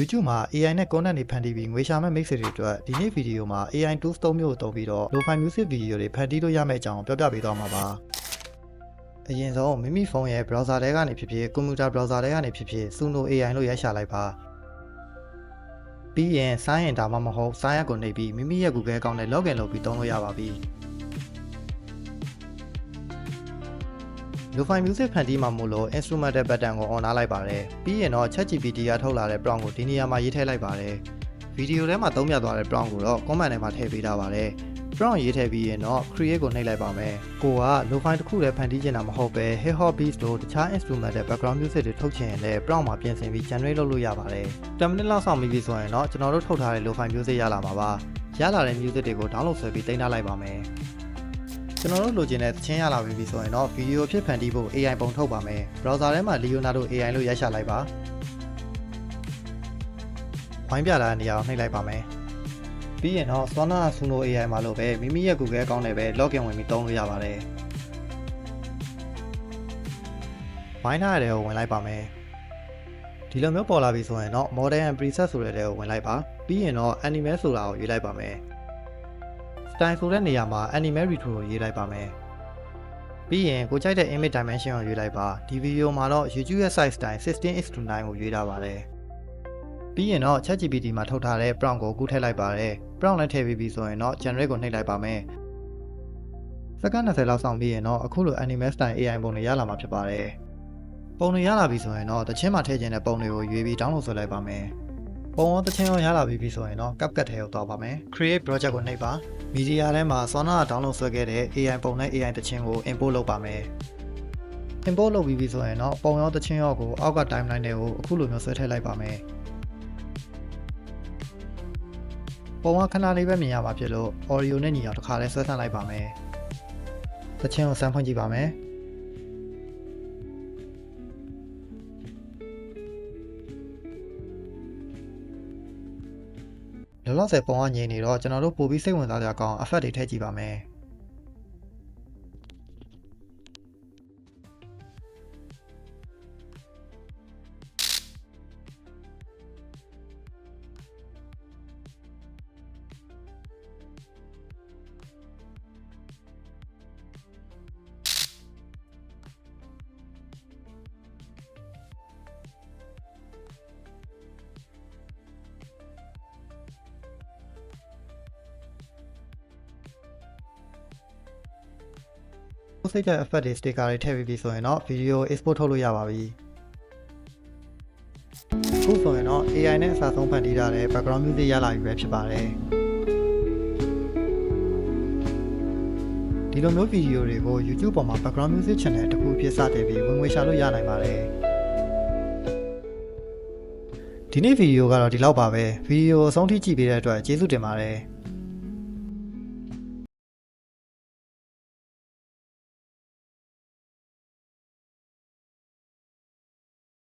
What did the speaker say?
YouTube မှာ AI နဲ့ content တွေဖန်တီးပြီးငွေရှာမဲ့ mix တွေအတွက်ဒီနေ့ဗီဒီယိုမှာ AI tools သုံးမျိုးကိုသုံးပြီးတော့ lo-fi music video တွေဖန်တီးလို့ရမယ့်အကြောင်းပြောပြပေးသွားမှာပါအရင်ဆုံးမိမိဖုန်းရဲ့ browser ထဲကနေဖြစ်ဖြစ် computer browser ထဲကနေဖြစ်ဖြစ် Suno AI လို့ရိုက်ရှာလိုက်ပါပြီးရင်ဆိုင်းရင်ဒါမှမဟုတ်ဆိုင်းရက်ကိုနှိပ်ပြီးမိမိရဲ့ Google account နဲ့ login လုပ်ပြီးသုံးလို့ရပါပြီ Lo-fi music ဖန်တီးမှာမို့လို့ instrumental button ကို on ထားလိုက်ပါတယ်ပြီးရင်တော့ ChatGPT ကထုတ်လာတဲ့ prompt ကိုဒီနေရာမှာရေးထည့်လိုက်ပါတယ်ဗီဒီယိုထဲမှာသုံးပြသွားတဲ့ prompt ကိုတော့ comment ထဲမှာထည့်ပေးထားပါတယ် prompt ရေးထည့်ပြီးရင်တော့ create ကိုနှိပ်လိုက်ပါမယ်ကိုက lo-fi တစ်ခုတည်းဖန်တီးချင်တာမဟုတ်ပဲ hip hop beats လို့တခြား instrumental background music တွေထုတ်ချင်ရင်လည်း prompt မှာပြင်ဆင်ပြီး generate လုပ်လို့ရပါတယ်10မိနစ်လောက်ဆောင်ပြီးပြီဆိုရင်တော့ကျွန်တော်တို့ထုတ်ထားတဲ့ lo-fi music ရလာမှာပါရလာတဲ့ music တွေကို download ဆွဲပြီးတင်ထားလိုက်ပါမယ် ကျွန်တော်တို့လိုချင်တဲ့သချင်းရလာပြီဆိုရင်တော့ဗီဒီယိုဖြစ်ဖန်တီးဖို့ AI ပုံထုတ်ပါမယ် browser ထဲမှာ Leonardo AI လို့ရိုက်ရှာလိုက်ပါဝိုင်းပြလာတဲ့နေရာကိုနှိပ်လိုက်ပါမယ်ပြီးရင်တော့ Sona Suno AI မှာလို့ပဲမိမိရဲ့ Google account နဲ့ပဲ login ဝင်ပြီးသုံးလို့ရပါတယ်ဝိုင်းထားတဲ့ကိုဝင်လိုက်ပါမယ်ဒီလိုမျိုးပေါ်လာပြီဆိုရင်တော့ model and preset ဆိုတဲ့တဲ့ကိုဝင်လိုက်ပါပြီးရင်တော့ animal ဆိုတာကိုရွေးလိုက်ပါမယ် style ဆိုတဲ့နေရာမှာ animal retro ကိုရေးလိုက်ပါမယ်ပြီးရင်ကိုကြိုက်တဲ့ image dimension ကိုရွေးလိုက်ပါဒီဗီဒီယိုမှာတော့ YouTube ရဲ့ size တိုင်း 16:9 ကိုရွေးထားပါတယ်ပြီးရင်တော့ ChatGPT မှာထုတ်ထားတဲ့ prompt ကိုကူးထည့်လိုက်ပါတယ် prompt လည်းထည့်ပြီးပြီဆိုရင်တော့ generate ကိုနှိပ်လိုက်ပါမယ်စက္ကန့်20လောက်စောင့်ပြီးရင်တော့အခုလို animal style AI ပုံတွေရလာမှာဖြစ်ပါတယ်ပုံတွေရလာပြီဆိုရင်တော့တချင်းမှာထည့်ခြင်းတဲ့ပုံတွေကိုရွေးပြီး download ဆွဲလိုက်ပါမယ် ပုံရောတချင်းရောရလာပြီဆိုရင်တော့ CapCut ထဲကိုသွားပါမယ် create project ကိုနှိပ်ပါမီဒီယာထဲမှာ Sona က download ဆွဲခဲ့တဲ့ AI ပုံနဲ့ AI တခြင်းကို import လုပ်ပါမယ် import လုပ်ပြီးပြီဆိုရင်တော့ပုံရောတခြင်းရောကိုအောက်က timeline တွေကိုအခုလိုမျိုးဆွဲထည့်လိုက်ပါမယ်ပုံကခဏလေးပဲမြင်ရမှာဖြစ်လို့ audio နဲ့ညီအောင်တစ်ခါလဲဆွဲဆန့်လိုက်ပါမယ်တခြင်းကိုစမ်းဖွင့်ကြည့်ပါမယ် လောလောဆယ်ပုံကငြိမ်နေတော့ကျွန်တော်တို့ပို့ပြီးစိတ်ဝင်စားကြအောင် effect တွေထည့်ကြည့်ပါမယ် စိတ်ကြ effect တွေ sticker တွေထည့်ပြီးပြီဆိုရင်တော့ video export ထုတ်လို့ရပါပြီအခုဆိုရင်တော့ AI နဲ့အစားဆုံးဖန်တီးထားတဲ့ background music ရလာပြီပဲဖြစ်ပါတယ်ဒီလိုမျိုးဗီဒီယိုတွေကို YouTube ပေါ်မှာ background music channel တစ်ခုဖြစ်စတင်ပြီးဝင်ငွေရှာလို့ရနိုင်ပါတယ်ဒီနေ့ဗီဒီယိုကတော့ဒီလောက်ပါပဲဗီဒီယိုအဆုံးထိကြည့်ပေးတဲ့အတွက်ကျေးဇူးတင်ပါတယ်